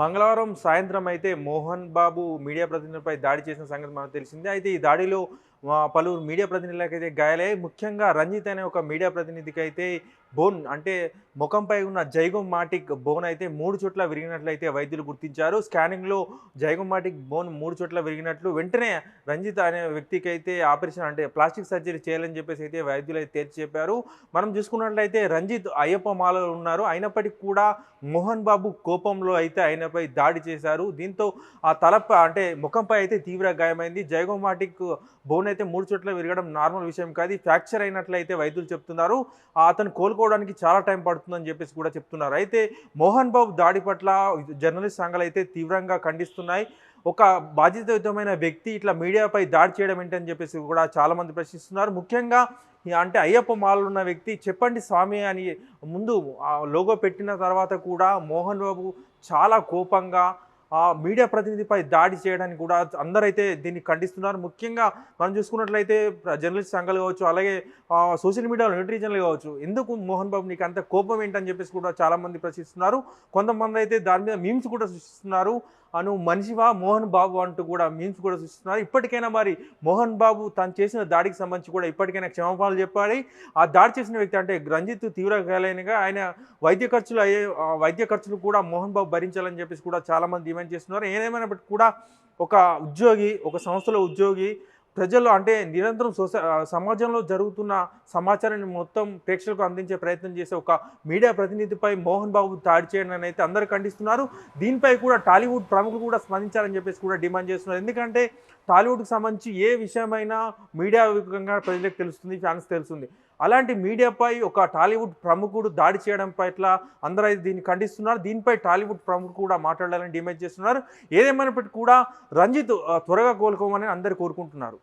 మంగళవారం సాయంత్రం అయితే మోహన్ బాబు మీడియా ప్రతినిధులపై దాడి చేసిన సంగతి మనకు తెలిసిందే. అయితే ఈ దాడిలో పలువురు మీడియా ప్రతినిధులకు అయితే గాయాలయ్యాయి. ముఖ్యంగా రంజిత్ అనే ఒక మీడియా ప్రతినిధికి అయితే బోన్ అంటే ముఖంపై ఉన్న జైగోమాటిక్ బోన్ అయితే మూడు చోట్ల విరిగినట్లయితే వైద్యులు గుర్తించారు. స్కానింగ్లో జైగోమాటిక్ బోన్ మూడు చోట్ల విరిగినట్లు. వెంటనే రంజిత్ అనే వ్యక్తికి అయితే ఆపరేషన్ అంటే ప్లాస్టిక్ సర్జరీ చేయాలని చెప్పేసి అయితే వైద్యులు అయితే తేల్చి చెప్పారు. మనం చూసుకున్నట్లయితే రంజిత్ అయ్యప్ప మాలలో ఉన్నారు. అయినప్పటికీ కూడా మోహన్ బాబు కోపంలో అయితే ఆయనపై దాడి చేశారు. దీంతో ఆ తలపై అంటే ముఖంపై అయితే తీవ్ర గాయమైంది. జైగోమాటిక్ బోన్ అయితే మూడు చోట్ల విరగడం నార్మల్ విషయం కాదు. ఫ్రాక్చర్ అయినట్లయితే వైద్యులు చెప్తున్నారు. అతను కోలుకోవడానికి చాలా టైం పడుతుందని చెప్పేసి కూడా చెప్తున్నారు. అయితే మోహన్ బాబు దాడి పట్ల జర్నలిస్ట్ సంఘాలు అయితే తీవ్రంగా ఖండిస్తున్నాయి. ఒక బాధ్యతయుతమైన వ్యక్తి ఇట్లా మీడియాపై దాడి చేయడం ఏంటని చెప్పేసి కూడా చాలామంది ప్రశ్నిస్తున్నారు. ముఖ్యంగా అంటే అయ్యప్ప మాలలో ఉన్న వ్యక్తి చెప్పండి స్వామి అని ముందు లోగో పెట్టిన తర్వాత కూడా మోహన్ బాబు చాలా కోపంగా ఆ మీడియా ప్రతినిధిపై దాడి చేయడానికి కూడా అందరైతే దీన్ని ఖండిస్తున్నారు. ముఖ్యంగా మనం చూసుకున్నట్లయితే జర్నలిస్ట్ సంఘాలు కావచ్చు అలాగే సోషల్ మీడియాలో నెటిజన్లు కావచ్చు ఎందుకు మోహన్ బాబు నీకు అంత కోపం ఏంటని చెప్పేసి కూడా చాలామంది ప్రశ్నిస్తున్నారు. కొంతమంది అయితే దాని మీద మీమ్స్ కూడా సృష్టిస్తున్నారు. అను మనిషివా మోహన్ బాబు అంటూ కూడా మీమ్స్ కూడా సృష్టిస్తున్నారు. ఇప్పటికైనా మరి మోహన్ బాబు తను చేసిన దాడికి సంబంధించి కూడా ఇప్పటికైనా క్షమాపణలు చెప్పాలి. ఆ దాడి చేసిన వ్యక్తి అంటే రంజిత్ తీవ్ర గాయాలైనగా ఆయన వైద్య ఖర్చులు అయ్యే వైద్య ఖర్చులు కూడా మోహన్ బాబు భరించాలని చెప్పేసి కూడా చాలామంది డిమాండ్ చేస్తున్నారు. ఏదేమైనప్పటికీ కూడా ఒక ఉద్యోగి ఒక సంస్థలో ఉద్యోగి ప్రజల్లో అంటే నిరంతరం సోస సమాజంలో జరుగుతున్న సమాచారాన్ని మొత్తం ప్రేక్షకులకు అందించే ప్రయత్నం చేసే ఒక మీడియా ప్రతినిధిపై మోహన్ బాబు దాడి చేయడం అయితే అందరూ ఖండిస్తున్నారు. దీనిపై కూడా టాలీవుడ్ ప్రముఖులు కూడా స్పందించాలని చెప్పేసి కూడా డిమాండ్ చేస్తున్నారు. ఎందుకంటే టాలీవుడ్కి సంబంధించి ఏ విషయమైనా మీడియా ప్రజలకు తెలుస్తుంది ఫ్యాన్స్ తెలుస్తుంది. అలాంటి మీడియాపై ఒక టాలీవుడ్ ప్రముఖుడు దాడి చేయడం పట్ల అందరూ అయితే దీన్ని ఖండిస్తున్నారు. దీనిపై టాలీవుడ్ ప్రముఖుడు కూడా మాట్లాడాలని డిమాండ్ చేస్తున్నారు. ఏదేమైనప్పటికీ కూడా రంజిత్ త్వరగా కోలుకోమని అందరు కోరుకుంటున్నారు.